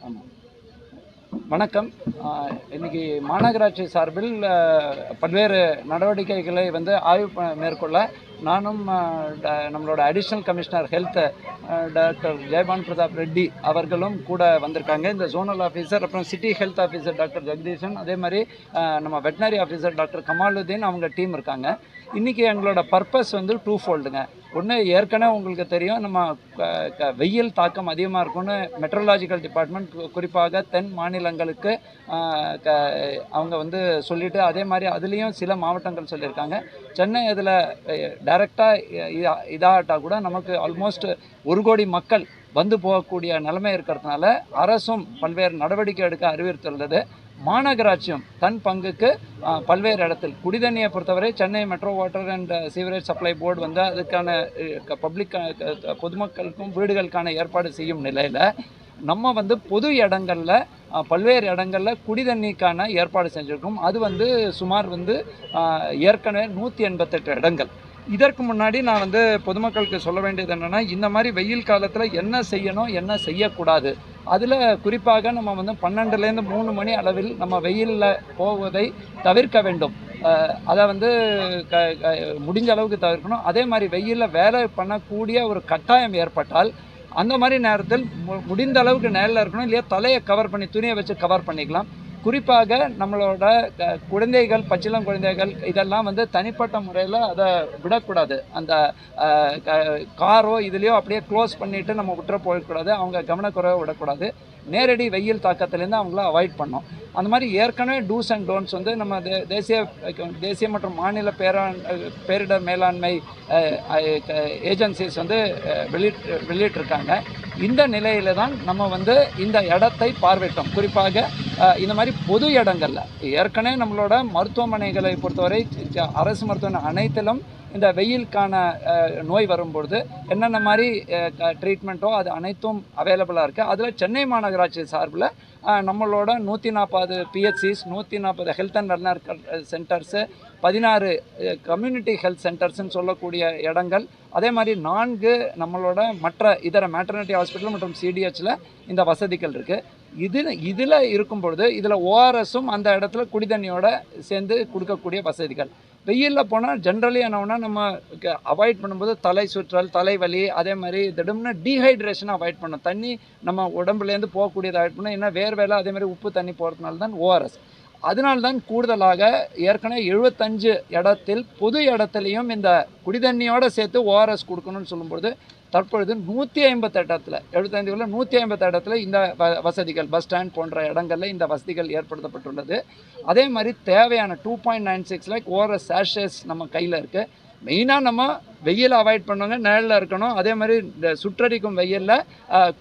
ஆமாம் வணக்கம் இன்னைக்கு மாநகராட்சி சார்பில் பல்வேறு நடவடிக்கைகளை வந்து ஆய்வு மேற்கொள்ள நானும் ட- நம்மளோட additional commissioner health doctor Jayapan Pratap Reddy அவர்களும் கூட வந்திருக்காங்க. இந்த ஜோனல் ஆஃபீஸர் அப்புறம் city health officer doctor Jagadeesan அதே மாதிரி நம்ம வெட்டினரி ஆஃபீஸர் டாக்டர் கமாலுதீன் அவங்க டீம் இருக்காங்க. இன்றைக்கி எங்களோட பர்பஸ் வந்து டூ ஃபோல்டுங்க ஒன்று ஏற்கனவே உங்களுக்கு தெரியும் நம்ம க- வெயில் தாக்கம் அதிகமாக இருக்கும்னு மெட்ரலாஜிக்கல் டிபார்ட்மெண்ட் குறிப்பாக தென் மாநிலங்களுக்கு க அவங்க வந்து சொல்லிவிட்டு அதே மாதிரி அதுலேயும் சில மாவட்டங்கள் சொல்லியிருக்காங்க. சென்னை இதில் டைரெக்டாக இதாகட்டா கூட நமக்கு ஆல்மோஸ்ட் ஒரு கோடி மக்கள் வந்து போகக்கூடிய நிலைமை இருக்கிறதுனால அரசும் பல்வேறு நடவடிக்கை எடுக்க அறிவுறுத்துள்ளது மாநகராட்சியும் தன் பங்குக்கு பல்வேறு இடத்தில். குடிதண்ணியை பொறுத்தவரை Chennai metro water and sewerage supply board வந்து அதுக்கான பப்ளிக் பொதுமக்களுக்கும் வீடுகளுக்கான ஏற்பாடு செய்யும் நிலையில் நம்ம வந்து பொது இடங்களில் பல்வேறு இடங்களில் குடிதண்ணிக்கான ஏற்பாடு செஞ்சுருக்கோம். அது வந்து சுமார் வந்து ஏற்கனவே நூற்றி எண்பத்தெட்டு இடங்கள். இதற்கு முன்னாடி நான் வந்து பொதுமக்களுக்கு சொல்ல வேண்டியது என்னென்னா இந்த மாதிரி வெயில் காலத்தில் என்ன செய்யணும் என்ன செய்யக்கூடாது? அதில் குறிப்பாக நம்ம வந்து பன்னெண்டுலேருந்து மூணு மணி அளவில் நம்ம வெயிலில் போவதை தவிர்க்க வேண்டும். அதை வந்து க க- முடிஞ்ச அளவுக்கு தவிர்க்கணும். அதே மாதிரி வெயிலில் வேலை பண்ணக்கூடிய ஒரு கட்டாயம் ஏற்பட்டால் அந்த மாதிரி நேரத்தில் மு- முடிந்த அளவுக்கு நேரில் இருக்கணும். இல்லையா தலையை கவர் பண்ணி துணியை வச்சு கவர் பண்ணிக்கலாம். குறிப்பாக நம்மளோட க- குழந்தைகள் பச்சிளம் குழந்தைகள் இதெல்லாம் வந்து தனிப்பட்ட முறையில் அதை விடக்கூடாது. அந்த க- காரோ இதுலேயோ அப்படியே க்ளோஸ் பண்ணிவிட்டு நம்ம விட்டுற போயிடக்கூடாது அவங்க கவனக்குறைவை விடக்கூடாது. நேரடி வெயில் தாக்கத்துலேருந்து அவங்கள அவாய்ட் பண்ணோம். அந்த மாதிரி ஏற்கனவே டூஸ் அண்ட் டோன்ட்ஸ் வந்து நம்ம தேசிய தேசிய மற்றும் மாநில பேரா பேரிடர் மேலாண்மை ஏஜென்சிஸ் வந்து வெளியிட்டு வெளியிட் வெளியிட்டிருக்காங்க. இந்த நிலையில தான் நம்ம வந்து இந்த இடத்தை பார்வையிட்டோம். குறிப்பாக இந்த மாதிரி பொது இடங்கள்ல. ஏற்கனவே நம்மளோட மருத்துவமனைகளை பொறுத்தவரை அரசு மருத்துவமனை அனைத்திலும் இந்த வெயிலுக்கான நோய் வரும்பொழுது என்னென்ன மாதிரி ட்ரீட்மெண்ட்டோ அது அனைத்தும் அவைலபிளாக இருக்குது அதில் சென்னை மாநகராட்சி சார்பில் நம்மளோட நூற்றி நாற்பது பிஹெச்சிஸ் நூற்றி நாற்பது ஹெல்த் அண்ட் வெல்னர் சென்டர்ஸு பதினாறு கம்யூனிட்டி ஹெல்த் சென்டர்ஸ்னு சொல்லக்கூடிய இடங்கள் அதே மாதிரி நான்கு நம்மளோட மற்ற இதர மேட்டர்னிட்டி ஹாஸ்பிட்டல் மற்றும் சிடிஹெச்சில் இந்த வசதிகள் இருக்குது இதில் இதில் இருக்கும் பொழுது இதில் ஓஆர்எஸும் அந்த இடத்துல குடிதண்ணியோட சேர்ந்து கொடுக்கக்கூடிய வசதிகள். வெயிலில் போனால் ஜென்ரலி என்னன்னா நம்ம அவாய்ட் பண்ணும்போது தலை சுற்றல் தலைவலி அதே மாதிரி திடம்னு டீஹைட்ரேஷனை அவாய்ட் பண்ணும் தண்ணி நம்ம உடம்புலேருந்து போகக்கூடியதை அவாய்ட் பண்ணணும். ஏன்னா வேர்வேலை அதே மாதிரி உப்பு தண்ணி போகிறதுனால தான் ஓஆர்எஸ் அதனால்தான் கூடுதலாக ஏற்கனவே எழுபத்தஞ்சு இடத்தில் பொது இடத்துலையும் இந்த குடிதண்ணியோடு சேர்த்து ஓஆர்எஸ் கொடுக்கணும்னு சொல்லும்பொழுது தற்பொழுது நூற்றி ஐம்பத்தி இடத்துல எழுபத்தைந்து உள்ள நூற்றி ஐம்பத்தெட்டத்தில் இடத்துல இந்த வ வசதிகள் பஸ் ஸ்டாண்ட் போன்ற இடங்களில் இந்த வசதிகள் ஏற்படுத்தப்பட்டுள்ளது. அதே மாதிரி தேவையான two point nine six lakh ORS சேஷஸ் நம்ம கையில் இருக்குது மெயினாக நம்ம வெயில் அவாய்ட் பண்ணுவாங்க நிழலில் இருக்கணும். அதே மாதிரி இந்த சுற்றடிக்கும் வெயிலில்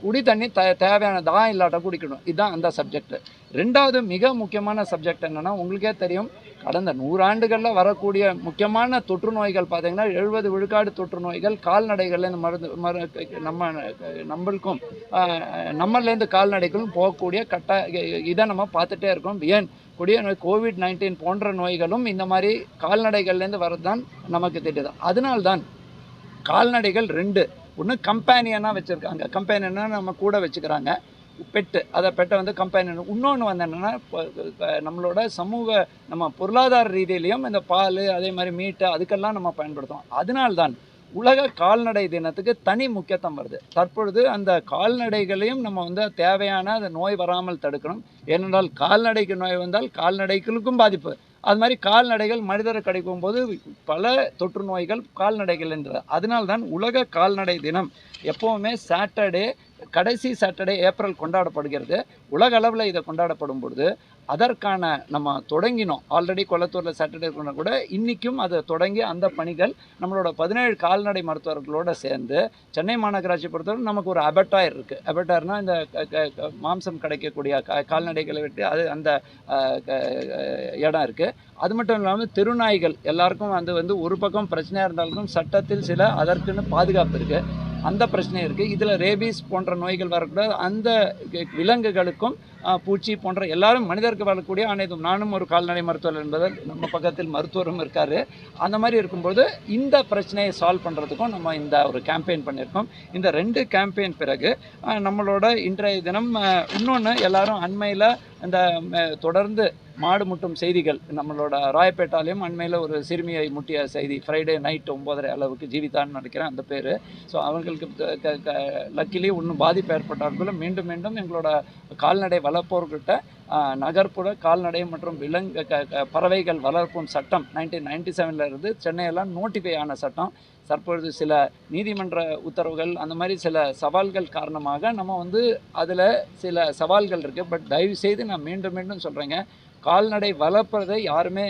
குடி தண்ணி த தேவையான தாகம் இல்லாட்ட குடிக்கணும். இதுதான் அந்த சப்ஜெக்ட் ரெண்டாவது மிக முக்கியமான சப்ஜெக்ட் என்னென்னா உங்களுக்கே தெரியும் கடந்த நூறாண்டுகளில் வரக்கூடிய முக்கியமான தொற்று நோய்கள் பார்த்திங்கன்னா எழுபது விழுக்காடு தொற்று நோய்கள் கால்நடைகள்லேருந்து மருந்து மரு நம்ம நம்மளுக்கும் நம்மளேருந்து கால்நடைகளும் போகக்கூடிய கட்ட இதை நம்ம பார்த்துட்டே இருக்கோம். ஏன்? கொடிய நோய் கோவிட் நைன்டீன் போன்ற நோய்களும் இந்த மாதிரி கால்நடைகள்லேருந்து வர்றது தான் நமக்கு தெரியுது. அதனால்தான் கால்நடைகள் ரெண்டு. ஒன்று கம்பேனியனாக வச்சுருக்காங்க. கம்பேனியனாக நம்ம கூட வச்சுக்கிறாங்க. பெட்டு. அதை பெட்டை வந்து கம்பேனியன். இன்னொன்று வந்து என்னென்னா நம்மளோட சமூக நம்ம பொருளாதார ரீதியிலையும் இந்த பால் அதே மாதிரி மீட்டு அதுக்கெல்லாம் நம்ம பயன்படுத்துவோம் அதனால்தான் உலக கால்நடை தினத்துக்கு தனி முக்கியத்துவம் வருது. தற்பொழுது அந்த கால்நடைகளையும் நம்ம வந்து தேவையான அந்த நோய் வராமல் தடுக்கணும். ஏனென்றால் கால்நடைக்கு நோய் வந்தால் கால்நடைகளுக்கும் பாதிப்பு. அது மாதிரி கால்நடைகள் மனிதரை கிடைக்கும் போது பல தொற்று நோய்கள் கால்நடைகள் என்ற அதனால்தான் உலக கால்நடை தினம் எப்போவுமே சாட்டர்டே கடைசி சாட்டர்டே ஏப்ரல் கொண்டாடப்படுகிறது. உலக அளவில் இதை கொண்டாடப்படும் பொழுது அதற்கான நம்ம தொடங்கினோம். ஆல்ரெடி கொளத்தூரில் சாட்டர்டே கொண்ட கூட இன்றைக்கும் அதை தொடங்கி அந்த பணிகள் நம்மளோட பதினேழு கால்நடை மருத்துவர்களோட சேர்ந்து சென்னை மாநகராட்சி பொறுத்தவரை நமக்கு ஒரு அபட்டாயர் இருக்குது அபட்டாயர்னால் இந்த க- மாம்சம் கிடைக்கக்கூடிய கால்நடைகளை விட்டு அது அந்த க- இடம் இருக்குது அது மட்டும் இல்லாமல் திருநாய்கள் எல்லாருக்கும் அது வந்து ஒரு பக்கம் பிரச்சனையாக இருந்தாலும் சட்டத்தில் சில அதற்குன்னு பாதுகாப்பு இருக்குது அந்த பிரச்சனை இருக்குது இதில் ரேபீஸ் போன்ற நோய்கள் வரக்கூடாது. அந்த விலங்குகளுக்கும் பூச்சி போன்ற எல்லாரும் மனிதருக்கு வரக்கூடிய அனைத்தும் நானும் ஒரு கால்நடை மருத்துவர் என்பதால் நம்ம பக்கத்தில் மருத்துவரும் இருக்கார். அந்த மாதிரி இருக்கும்போது இந்த பிரச்சனையை சால்வ் பண்ணுறதுக்கும் நம்ம இந்த ஒரு கேம்பெயின் பண்ணியிருக்கோம். இந்த ரெண்டு கேம்பெயின் பிறகு நம்மளோட இன்றைய தினம் இன்னொன்று எல்லாரும் அண்மையில் இந்த தொடர்ந்து மாடு முட்டும் செய்திகள். நம்மளோட ராயப்பேட்டாலையும் அண்மையில் ஒரு சிறுமியை முட்டிய செய்தி. ஃப்ரைடே நைட் ஒம்போதரை அளவுக்கு ஜீவிதான்னு நினைக்கிறேன் அந்த பேர். ஸோ அவங்களுக்கு லக்கிலி ஒன்றும் பாதிப்பு ஏற்பட்டார்களும் மீண்டும் மீண்டும் எங்களோட கால்நடை வளர்ப்போர்கிட்ட நகர்ப்புற கால்நடை மற்றும் விலங்கு பறவைகள் வளர்ப்பும் சட்டம் நைன்டீன் நைன்டி செவனில் இருந்து சென்னையெல்லாம் நோட்டிஃபை ஆன சட்டம். தற்பொழுது சில நீதிமன்ற உத்தரவுகள் அந்த மாதிரி சில சவால்கள் காரணமாக நம்ம வந்து அதில் சில சவால்கள் இருக்குது பட் தயவு செய்து நான் மீண்டும் மீண்டும் சொல்கிறேங்க கால்நடை வளர்ப்பதை யாருமே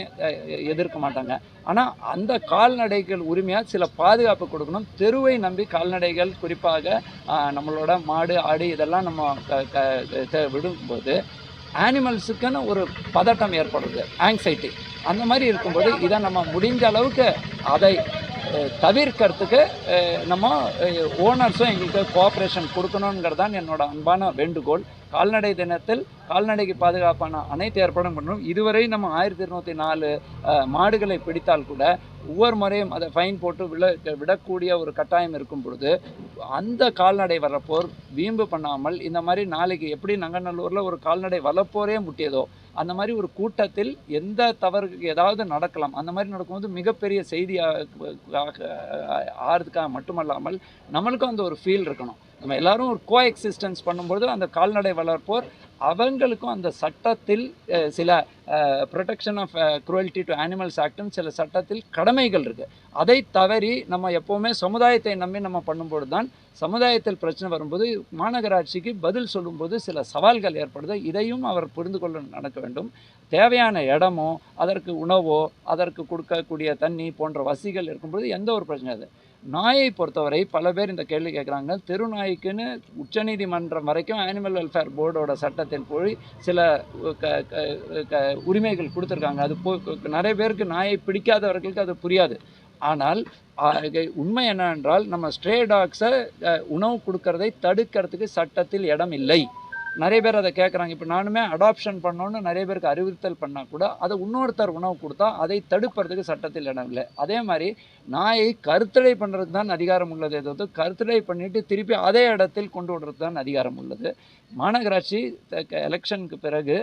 எதிர்க்க மாட்டாங்க. ஆனால் அந்த கால்நடைகள் உரிமையாக சில பாதுகாப்பு கொடுக்கணும். தெருவை நம்பி கால்நடைகள் குறிப்பாக நம்மளோட மாடு ஆடு இதெல்லாம் நம்ம க- க- விடும்போது ஆனிமல்ஸுக்குன்னு ஒரு பதட்டம் ஏற்படுது. ஆங்ஸைட்டி அந்த மாதிரி இருக்கும்போது இதை நம்ம முடிஞ்ச அளவுக்கு அதை தவிர்க்கிறதுக்கு நம்ம ஓனர்ஸும் எங்களுக்கு கோஆப்ரேஷன் கொடுக்கணுங்கிறது தான் என்னோட அன்பான வேண்டுகோள். கால்நடை தினத்தில் கால்நடைக்கு பாதுகாப்பான அனைத்து ஏற்பாடும் பண்ணணும் இதுவரை நம்ம ஆயிரத்தி இருநூற்றி நாலு மாடுகளை பிடித்தால் கூட ஒவ்வொரு முறையும் அதை ஃபைன் போட்டு விட விடக்கூடிய ஒரு கட்டாயம் இருக்கும் பொழுது அந்த கால்நடை வரப்போர் வீம்பு பண்ணாமல் இந்த மாதிரி நாளைக்கு எப்படி நங்கநல்லூரில் ஒரு கால்நடை வளர்ப்போரே முட்டியதோ அந்த மாதிரி ஒரு கூட்டத்தில் எந்த தவறுக்கு ஏதாவது நடக்கலாம் அந்த மாதிரி நடக்கும்போது மிகப்பெரிய செய்தியாக ஆகிறதுக்காக மட்டுமல்லாமல் நம்மளுக்கும் அந்த ஒரு ஃபீல் இருக்கணும் நம்ம எல்லாரும் ஒரு கோ எக்ஸிஸ்டன்ஸ் பண்ணும்போது அந்த கால்நடை வளர்ப்போர் அவங்களுக்கும் அந்த சட்டத்தில் சில protection of cruelty to animals ஆக்ட்னு சில சட்டத்தில் கடமைகள் இருக்குது அதை தவறி நம்ம எப்போவுமே சமுதாயத்தை நம்பி நம்ம பண்ணும்போது தான் சமுதாயத்தில் பிரச்சனை வரும்போது மாநகராட்சிக்கு பதில் சொல்லும்போது சில சவால்கள் ஏற்படுது. இதையும் அவர் புரிந்து கொள்ள நடக்க வேண்டும். தேவையான இடமோ அதற்கு உணவோ அதற்கு கொடுக்கக்கூடிய தண்ணி போன்ற வசதிகள் இருக்கும்போது எந்த ஒரு பிரச்சனை அது நாயை பொறுத்தவரை பல பேர் இந்த கேள்வி கேட்குறாங்க. தெரு நாய்க்குன்னு உச்சநீதிமன்றம் வரைக்கும் அனிமல் வெல்ஃபேர் போர்டோட சட்டத்தில் போய் சில க க- க- உரிமைகள் கொடுத்துருக்காங்க. அது போ நிறைய பேருக்கு நாயை பிடிக்காதவர்களுக்கு அது புரியாது. ஆனால் உண்மை என்னவென்றால் நம்ம ஸ்ட்ரே டாக்ஸை உணவு கொடுக்கறதை தடுக்கிறதுக்கு சட்டத்தில் இடம் இல்லை. நிறைய பேர் அதை கேட்குறாங்க. இப்போ நானுமே அடாப்ஷன் பண்ணோன்னு நிறைய பேருக்கு அறிவுறுத்தல் பண்ணால் கூட அதை இன்னொருத்தர் உணவு கொடுத்தா அதை தடுப்பறதுக்கு சட்டத்தில் இடம் இல்லை. அதே மாதிரி நாயை கருத்தடை பண்ணுறது தான் அதிகாரம் உள்ளது தவிர்த்து கருத்தடை பண்ணிவிட்டு திருப்பி அதே இடத்தில் கொண்டு விடுறது தான் அதிகாரம் உள்ளது. மாநகராட்சி எலெக்ஷனுக்கு பிறகு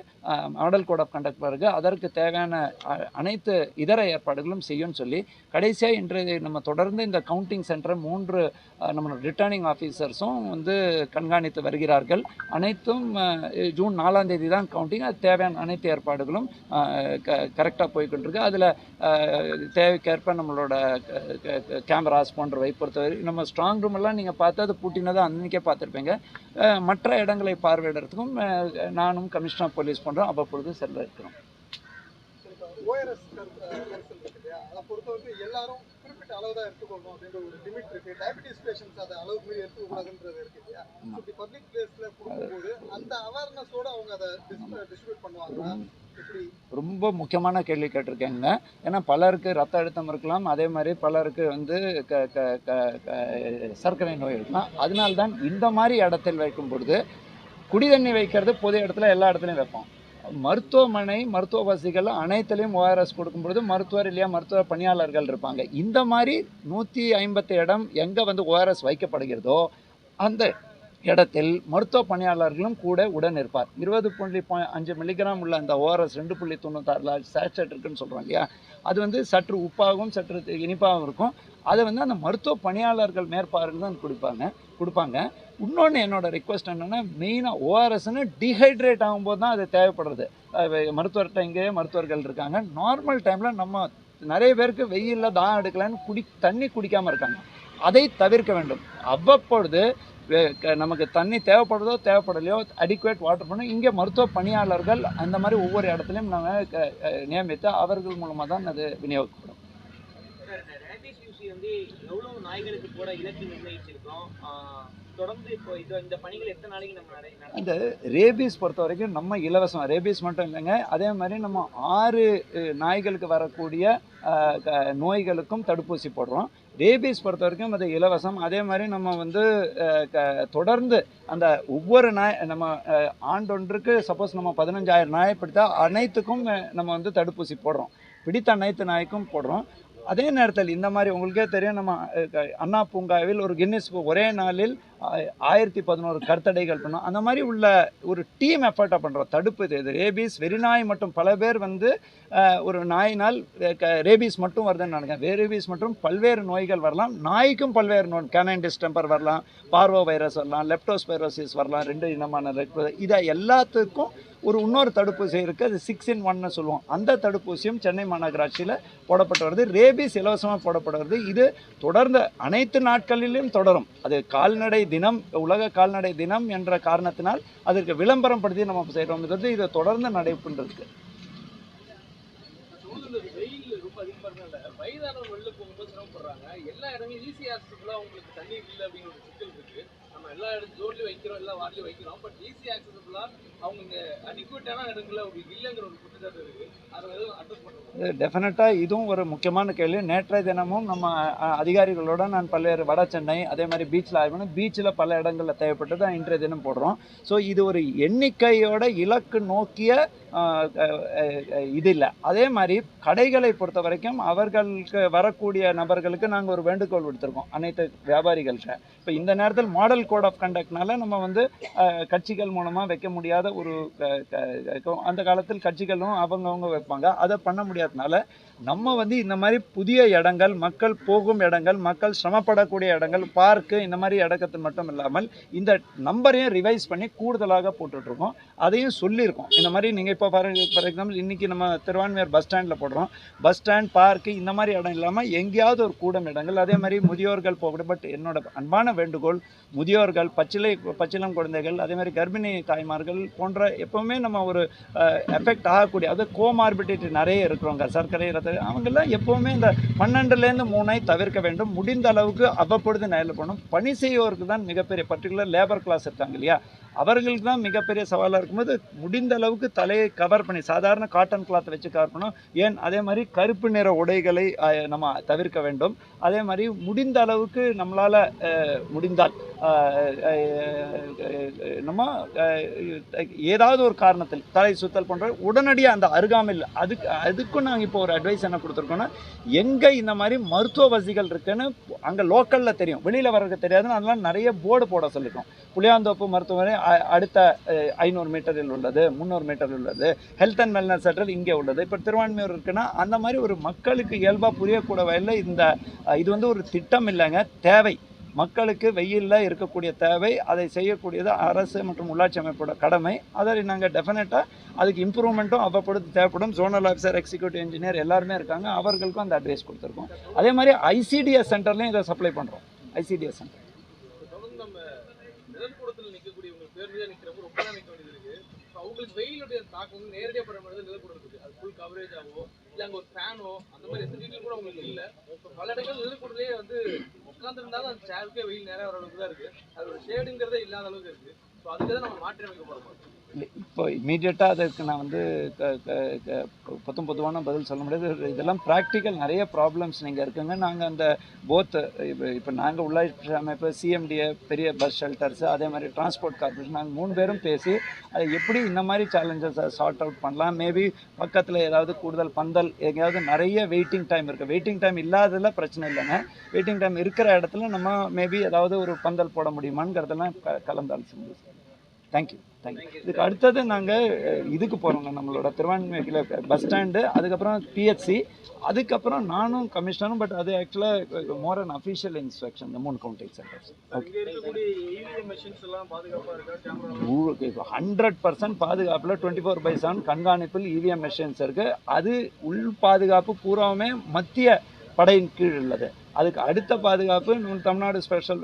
மாடல் கோட் ஆஃப் கண்டக்ட் பிறகு அதற்கு தேவையான அ- அனைத்து இதர ஏற்பாடுகளும் செய்யும்னு சொல்லி கடைசியாக இன்று நம்ம தொடர்ந்து இந்த கவுண்டிங் சென்டரை மூன்று நம்மளோட ரிட்டர்னிங் ஆஃபீஸர்ஸும் வந்து கண்காணித்து வருகிறார்கள். அனைத்தும் ஜூன் நாலாம் தேதி தான் கவுண்டிங் அது தேவையான அனைத்து ஏற்பாடுகளும் க கரெக்டாக போய்கொண்டிருக்கு அதில் தேவைக்கேற்ப நம்மளோட கேமராஸ் போன்றவை பொறுத்தவரை நம்ம ஸ்ட்ராங் ரூம் எல்லாம் நீங்கள் பார்த்து அது பூட்டினதை அன்றைக்கே பார்த்துருப்பீங்க. மற்ற இடங்களை பார்வையிடறதுக்கும் நானும் கமிஷனர் போலீஸ் போன்றோம் அவ்வப்பொழுது செல்ல இருக்கிறோம். அந்த அவேர்னஸோட அவங்க அதை டிஸ்ட்ரிபியூட் பண்ணுவாங்களா? இப்படி ரொம்ப முக்கியமான கேள்வி கேட்டிருக்கேங்க. ஏன்னா பலருக்கு ரத்த அழுத்தம் இருக்கலாம். அதே மாதிரி பலருக்கு வந்து க க க க- சர்க்கரை நோய் இருக்கலாம். அதனால தான் இந்த மாதிரி இடத்தில் வைக்கும் பொழுது குடி தண்ணி வைக்கிறது பொது இடத்துல எல்லா இடத்துலையும் வைப்போம். மருத்துவமனை மருத்துவ வசதிகள் அனைத்துலேயும் ஓஆர்எஸ் கொடுக்கும்பொழுது மருத்துவர் இல்லையா மருத்துவ பணியாளர்கள் இருப்பாங்க. இந்த மாதிரி நூற்றி ஐம்பத்து இடம் எங்கே வந்து ஓஆர்எஸ் வைக்கப்படுகிறதோ அந்த இடத்தில் மருத்துவ பணியாளர்களும் கூட உடன் இருப்பார். இருபது புள்ளி அஞ்சு மில்லிகிராம் உள்ள அந்த ஓஆர்எஸ் ரெண்டு புள்ளி தொண்ணூத்தாறு சேச்சட் இருக்குன்னு சொல்கிறோம் இல்லையா? அது வந்து சற்று உப்பாகவும் சற்று இனிப்பாகவும் இருக்கும். அதை வந்து அந்த மருத்துவ பணியாளர்கள் மேற்பார்வையில் தான் கொடுப்பாங்க கொடுப்பாங்க. இன்னொன்று என்னோட ரிக்வஸ்ட் என்னென்னா மெயினாக ஓஆர்எஸ்னு டீஹைட்ரேட் ஆகும்போது தான் அது தேவைப்படுறது. மருத்துவர்கிட்ட இங்கேயே மருத்துவர்கள் இருக்காங்க. நார்மல் டைமில் நம்ம நிறைய பேருக்கு வெயிலில் தான் எடுக்கலன்னு குடி தண்ணி குடிக்காமல் இருக்காங்க. அதை தவிர்க்க வேண்டும். அவ்வப்பொழுது நமக்கு தண்ணி தேவைப்படுதோ தேவைப்படலையோ அடிக்குவேட் வாட்டர் பண்ணணும் இங்கே மருத்துவ பணியாளர்கள் அந்த மாதிரி ஒவ்வொரு இடத்துலையும் நாங்கள் நியமித்து அவர்கள் மூலமாக தான் அது விநியோகிக்கப்படும். வந்து எவ்வளவு நாய்களுக்கு போட இலக்கு நிர்ணயிச்சிருக்கோம் தொடர்ந்து இப்போ இது இந்த பணிகள் எத்தனை நாளைக்கு நம்ம அந்த ரேபீஸ் பொறுத்த வரைக்கும் நம்ம இலவசம். ரேபீஸ் மட்டும் இல்லைங்க. அதே மாதிரி நம்ம ஆறு நாய்களுக்கு வரக்கூடிய நோய்களுக்கும் தடுப்பூசி போடுறோம். ரேபீஸ் பொறுத்த வரைக்கும் அது இலவசம். அதே மாதிரி நம்ம வந்து க- தொடர்ந்து அந்த ஒவ்வொரு நாய் நம்ம ஆண்டொன்றுக்கு சப்போஸ் நம்ம பதினஞ்சாயிரம் நாயை பிடித்தா அனைத்துக்கும் நம்ம வந்து தடுப்பூசி போடுறோம். பிடித்த அனைத்து நாய்க்கும் போடுறோம். அதே நேரத்தில் இந்த மாதிரி உங்களுக்கே தெரியும் நம்ம அண்ணா பூங்காவில் ஒரு கின்னிஸ் ஒரே நாளில் ஆயிரத்தி பதினோரு கருத்தடைகள் பண்ணோம். அந்த மாதிரி உள்ள ஒரு டீம் எஃபர்ட்டாக பண்ணுறோம் தடுப்பு இது. இது ரேபீஸ் வெறிநாய் மட்டும் பல பேர் வந்து ஒரு நாயினால் ரேபீஸ் மட்டும் வருதுன்னு நினைக்கிறேன். ரேபீஸ் மற்றும் பல்வேறு நோய்கள் வரலாம். நாய்க்கும் பல்வேறு நோய் கேனைன் டிஸ்டம்பர் வரலாம் பார்வோ வைரஸ் வரலாம் லெப்டோஸ்பைரோசிஸ் வரலாம் ரெண்டு இனமான இதை எல்லாத்துக்கும் ஒரு இன்னொரு தடுப்பூசி இருக்குது அது சிக்ஸ் இன் ஒன்னு சொல்லுவோம். அந்த தடுப்பூசியும் சென்னை மாநகராட்சியில் போடப்பட்டு வருது. ரேபீஸ் இலவசமாக போடப்பட்டு வருது இது தொடர்ந்து அனைத்து நாட்களிலும் தொடரும். அது கால்நடை தினம் உலக கால்நடை தினம் என்ற காரணத்தினால் அதற்கு விளம்பரம் படுத்தி நம்ம செய்கிறோம் இதை தொடர்ந்து நடைபெற்றிருக்கு இந்த வெளில போகும்போது சிரமப்படுறாங்க. எல்லா இடமும் ஈஸி ஆக்சஸபிளா உங்களுக்கு தண்ணீர் இல்லை அப்படிங்கிற ஒரு சிக்கல் இருக்கு. எல்லா இடத்து ஜோன்லயும் வைக்கிறோம் எல்லா வார்டிலையும் வைக்கிறோம். பட் ஈஸி ஆக்சஸபிளா அவங்க இங்க அடிக்குவேட்டான இடங்களில் ஒரு இல்லைங்கிற ஒரு குற்றச்சாட்டு இருக்கு. அதை எதுவும் அட்ரஸ் பண்ணுவோம் டெஃபினட்டாக இதுவும் ஒரு முக்கியமான கேள்வி. நேற்றைய தினமும் நம்ம அதிகாரிகளோட நான் பல்வேறு வட சென்னை அதே மாதிரி பீச்சில் ஆய்வு பண்ணி பீச்சில் பல இடங்களில் தேவைப்பட்டது தான் இன்றைய தினம் போடுறோம். ஸோ இது ஒரு எண்ணிக்கையோட இலக்கு நோக்கிய இது இல்லை. அதே மாதிரி கடைகளை பொறுத்த வரைக்கும் அவர்களுக்கு வரக்கூடிய நபர்களுக்கு நாங்கள் ஒரு வேண்டுகோள் விடுத்திருக்கோம். அனைத்து வியாபாரிகள்கிட்ட. இப்போ இந்த நேரத்தில் மாடல் கோட் ஆஃப் கண்டக்ட்னால நம்ம வந்து கட்சிகள் மூலமாக வைக்க முடியாத ஒரு க- அந்த காலத்தில் கட்சிகளும் அவங்கவுங்க வைப்பாங்க. அதை பண்ண முடியாதனால நம்ம வந்து இந்த மாதிரி புதிய இடங்கள் மக்கள் போகும் இடங்கள் மக்கள் சிரமப்படக்கூடிய இடங்கள் பார்க்கு இந்த மாதிரி இடக்கத்து மட்டும் இல்லாமல் இந்த நம்பரையும் ரிவைஸ் பண்ணி கூடுதலாக போட்டுட்ருக்கோம். அதையும் சொல்லியிருக்கோம். இந்த மாதிரி நீங்கள் இப்போ ஃபார் ஃபார் எக்ஸாம்பிள் இன்றைக்கி நம்ம திருவான்மையர் பஸ் ஸ்டாண்டில் போடுறோம். பஸ் ஸ்டாண்ட் பார்க்கு இந்த மாதிரி இடம் இல்லாமல் எங்கேயாவது ஒரு கூடம் இடங்கள். அதே மாதிரி முதியோர்கள் போகக்கூடாது பட் என்னோட அன்பான வேண்டுகோள் முதியோர்கள் பச்சிலை பச்சிளம் குழந்தைகள் அதே மாதிரி கர்ப்பிணி தாய்மார்கள் போன்ற எப்போவுமே நம்ம ஒரு எஃபெக்ட் ஆகக்கூடிய அது கோமார்பிடிட்டி நிறைய இருக்கிறவங்க சர்க்கரை ரத்த அவங்கெல்லாம் எப்போவுமே இந்த பன்னெண்டுலேருந்து மூணை தவிர்க்க வேண்டும். முடிந்த அளவுக்கு அவ்வப்பொழுது நேரில் போகணும். பணி செய்வோருக்கு தான் மிகப்பெரிய பர்டிகுலர் லேபர் கிளாஸ் இருக்காங்க இல்லையா? அவர்களுக்கு தான் மிகப்பெரிய சவாலாக இருக்கும்போது முடிந்த அளவுக்கு தலையை கவர் பண்ணி சாதாரண காட்டன் கிளாத் வச்சு கவர் பண்ணணும். ஏன்? அதே மாதிரி கருப்பு நிற உடைகளை நம்ம தவிர்க்க வேண்டும். அதே மாதிரி முடிந்த அளவுக்கு நம்மளால் முடிந்தால் நம்ம ஏதாவது ஒரு காரணத்தில் தலை சுத்தல் போன்ற உடனடியாக அந்த அருகாமையில் அதுக்கு அதுக்கும் நாங்கள் இப்போ ஒரு அட்வைஸ் என்ன கொடுத்துருக்கோன்னா எங்கே இந்த மாதிரி மருத்துவ வசதிகள் இருக்குன்னு அங்கே லோக்கலில் தெரியும். வெளியில் வர்றதுக்கு தெரியாதுன்னு அதெல்லாம் நிறைய போர்டு போட சொல்லியிருக்கோம் புளியாந்தோப்பு மருத்துவமனை அடுத்த ஐநூறு மீட்டரில் உள்ளது முந்நூறு மீட்டரில் உள்ளது. ஹெல்த் அண்ட் வெல்னஸ் சென்டர் இங்கே உள்ளது. இப்போ திருவான்மையூர் இருக்குன்னா அந்த மாதிரி ஒரு மக்களுக்கு இயல்பாக புரியக்கூட வகையில் இந்த இது வந்து ஒரு திட்டம் இல்லைங்க தேவை. மக்களுக்கு வெயிலில் இருக்கக்கூடிய தேவை அதை செய்யக்கூடியது அரசு மற்றும் உள்ளாட்சி அமைப்போட கடமை. அதை நாங்கள் டெஃபினட்டாக அதுக்கு இம்ப்ரூவ்மெண்ட்டும் அவ்வப்பொழுது தேவைப்படும். ஜோனல் ஆஃபீஸர் எக்ஸிக்யூட்டிவ் இன்ஜினியர் எல்லாருமே இருக்காங்க. அவர்களுக்கும் அந்த அட்வைஸ் கொடுத்துருக்கோம். அதே மாதிரி ஐசிடிஎஸ் சென்டர்லையும் இதை சப்ளை பண்ணுறோம் ஐசிடிஎஸ் சென்டர் தொடர்ந்து நம்ம நிழற்கூடத்தில் நிற்கக்கூடியவங்க ரொம்ப நேரம் நிற்க வேண்டியது இருக்கு. அவங்களுக்கு வெயிலுடைய தாக்கம் வந்து நேரடியாக படம் மாதிரி தான் இருக்குது அது ஃபுல் கவரேஜாவோ இல்லை அங்கே ஒரு ஃபேனோ அந்த மாதிரி எந்த டீட்டெயில் கூட அவங்களுக்கு இல்லை. இப்போ பல இடங்கள் நிழற்கூடலே வந்து உட்காந்துருந்தாலும் அந்த சேருக்கே வெயில் நேரம் வர அளவுக்கு தான் இருக்குது அதோட ஷேடுங்கிறதே இல்லாத அளவுக்கு இருக்குது ஸோ அதுக்கு தான் நம்ம மாற்றி அமைக்க போகிறோம் இல்லை, இப்போ இமீடியட்டாக அதற்கு நான் வந்து க- க- க- பொத்தும் பொதுவான பதில் சொல்ல முடியாது. இதெல்லாம் ப்ராக்டிக்கல் நிறைய ப்ராப்ளம்ஸ் நீங்கள் இருக்குங்க. நாங்கள் அந்த போத் இப்போ இப்போ நாங்கள் உள்ளாட்சி அமைப்பு சிஎம்டிஏ பெரிய பஸ் ஷெல்டர்ஸ் அதே மாதிரி டிரான்ஸ்போர்ட் கார்பரேஷன் நாங்கள் மூணு பேரும் பேசி அதை எப்படி இந்த மாதிரி சேலஞ்சஸை சார்ட் அவுட் பண்ணலாம்? மேபி பக்கத்தில் ஏதாவது கூடுதல் பந்தல் எங்கேயாவது நிறைய வெயிட்டிங் டைம் இருக்குது வெயிட்டிங் டைம் இல்லாததில் பிரச்சனை இல்லைங்க. வெயிட்டிங் டைம் இருக்கிற இடத்துல நம்ம மேபி ஏதாவது ஒரு பந்தல் போட முடியுமாங்கிறதெல்லாம் க கலந்தாலோசி தேங்க்யூ தேங்க்யூ இதுக்கு அடுத்தது நாங்கள் இதுக்கு போகிறோங்க நம்மளோட திருவான்மையில் பஸ் ஸ்டாண்டு அதுக்கப்புறம் பிஹெச்சி அதுக்கப்புறம் நானும் கமிஷனரும் பட் அது ஆக்சுவலாக மோர் அன் அஃபிஷியல் இன்ஸ்பெக்ஷன் இந்த மூணு கவுண்டிங் சென்டர்ஸ் ஓகே இங்க இருக்கக்கூடிய இவிஎம் மெஷின்ஸ் எல்லாம் பாதுகாப்பா இருக்கா கேமரா ஹண்ட்ரட் பர்சன்ட் பாதுகாப்பில் டுவெண்ட்டி ஃபோர் பை செவன் கண்காணிப்பில் இவிஎம் மெஷின்ஸ் இருக்குது அது உள் பாதுகாப்பு பூராவுமே மத்திய படையின் கீழ் உள்ளது அதுக்கு அடுத்த பாதுகாப்பு தமிழ்நாடு ஸ்பெஷல்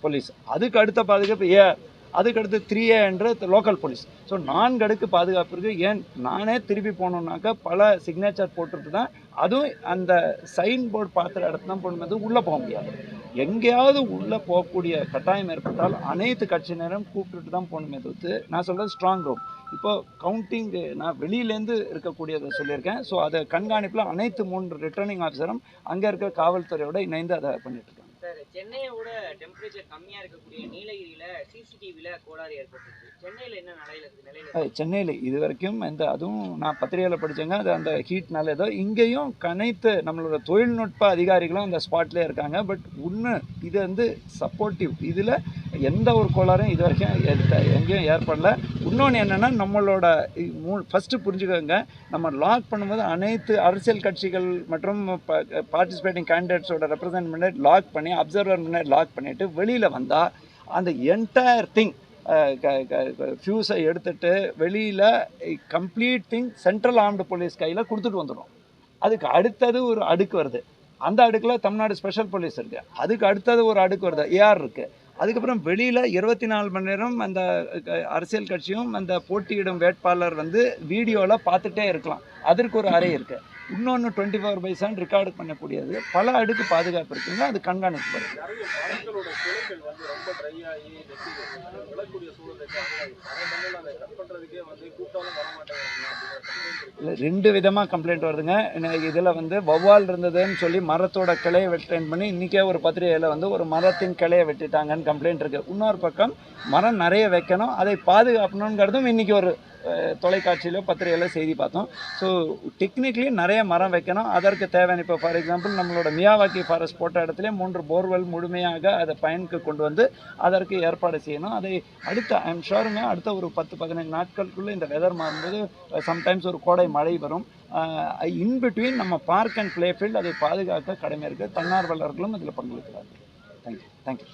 போலீஸ் அதுக்கு அடுத்த பாதுகாப்பு ஏ அதுக்கடுத்து த்ரீ ஏ என்ற லோக்கல் போலீஸ் ஸோ நான்கு அடுக்கு பாதுகாப்பிற்கு ஏன்? நானே திருப்பி போனோம்னாக்கா பல சிக்னேச்சர் போட்டுட்டு தான் அதுவும் அந்த சைன் போர்டு பார்த்துற இடத்துல தான் போடும்போது உள்ளே போக முடியாது. எங்கேயாவது உள்ளே போகக்கூடிய கட்டாயம் ஏற்பட்டால் அனைத்து கட்சியினரும் கூப்பிட்டுட்டு தான் போகணுமே தவிர்த்து நான் சொல்கிறது ஸ்ட்ராங் ரூம் இப்போ கவுண்டிங் நான் வெளியிலேருந்து இருக்கக்கூடியதை சொல்லியிருக்கேன். ஸோ அதை கண்காணிப்பில் அனைத்து மூன்று ரிட்டர்னிங் ஆஃபீஸரும் அங்கே இருக்க காவல்துறையோடு இணைந்து அதை பண்ணிட்டு இருக்கேன் சார் சென்னையோட டெம்பரேச்சர் கம்மியாக இருக்கக்கூடிய நீலகிரியில் சிசிடிவியில் கோளாறு ஏற்பட்டுருக்கு சென்னையில இது வரைக்கும் இந்த அதுவும் நான் பத்திரிகையில் படித்தேங்க அது அந்த ஹீட்னால ஏதோ இங்கேயும் கனைத்து நம்மளோட தொழில்நுட்ப அதிகாரிகளும் அந்த ஸ்பாட்லேயே இருக்காங்க. பட் உண்மை இது வந்து சப்போர்ட்டிவ் இதில் எந்த ஒரு கோளாறும் இது வரைக்கும் எங்கேயும் ஏற்படல. இன்னொன்று என்னென்னா நம்மளோட மூ ஃபஸ்ட்டு புரிஞ்சுக்கோங்க. நம்ம லாக் பண்ணும்போது அனைத்து அரசியல் கட்சிகள் மற்றும் பார்ட்டிசிபேட்டிங் கேண்டிடேட்ஸோட ரெப்ரசன்ட் லாக் பண்ணி அப்சர்வர் முன்னாடி லாக் பண்ணிவிட்டு வெளியில் வந்தால் அந்த என்டையர் திங் ஃபியூஸை எடுத்துட்டு வெளியில் complete thing central armed police கையில் கொடுத்துட்டு வந்துடும் அதுக்கு அடுத்தது ஒரு அடுக்கு வருது. அந்த அடுக்கில் தமிழ்நாடு ஸ்பெஷல் போலீஸ் இருக்குது அதுக்கு அடுத்தது ஒரு அடுக்கு வருது. ஏஆர் இருக்குது அதுக்கப்புறம் வெளியில் இருபத்தி நாலு மணி நேரம் அந்த அரசியல் கட்சியும் அந்த போட்டியிடும் வேட்பாளர் வந்து வீடியோவில் பார்த்துட்டே இருக்கலாம். அதற்கு ஒரு அறை இருக்குது இன்னொன்று twenty four by seven record பண்ணக்கூடியது. பல அடுக்கு பாதுகாப்பு இருக்குங்க அது கண்காணிப்பு இல்லை ரெண்டு விதமாக கம்ப்ளைண்ட் வருதுங்க. இதில் வந்து வௌவால் இருந்ததுன்னு சொல்லி மரத்தோட கிளையை வெட்டேன் பண்ணி இன்றைக்கே ஒரு பத்திரிகையில் வந்து ஒரு மரத்தின் கிளையை வெட்டிட்டாங்கன்னு கம்ப்ளைண்ட் இருக்குது இன்னொரு பக்கம் மரம் நிறைய வைக்கணும். அதை பாதுகாக்கணுங்கிறதும் இன்றைக்கி ஒரு தொலைக்காட்சியிலோ பத்திரிகையில செய்தி பார்த்தோம். ஸோ டெக்னிக்கலி நிறைய மரம் வைக்கணும். அதற்கு தேவையான இப்போ ஃபார் எக்ஸாம்பிள் நம்மளோட மியாவாக்கி ஃபாரஸ்ட் போட்ட இடத்துல மூன்று போர்வெல் முழுமையாக அதை பயனுக்கு கொண்டு வந்து அதற்கு ஏற்பாடு செய்யணும். அதை அடுத்த ஐம் ஷோருங்க அடுத்த ஒரு பத்து பதினைந்து நாட்களுக்குள்ளே இந்த வெதர் மாறும்போது சம்டைம்ஸ் ஒரு கோடை மழை வரும். இன் பிட்வீன் நம்ம பார்க் அண்ட் ப்ளே ஃபீல்டு அதை பாதுகாக்க கடமை இருக்குது தன்னார்வலர்களும் இதில் பங்களிக்கிறார்கள். Thank you thank you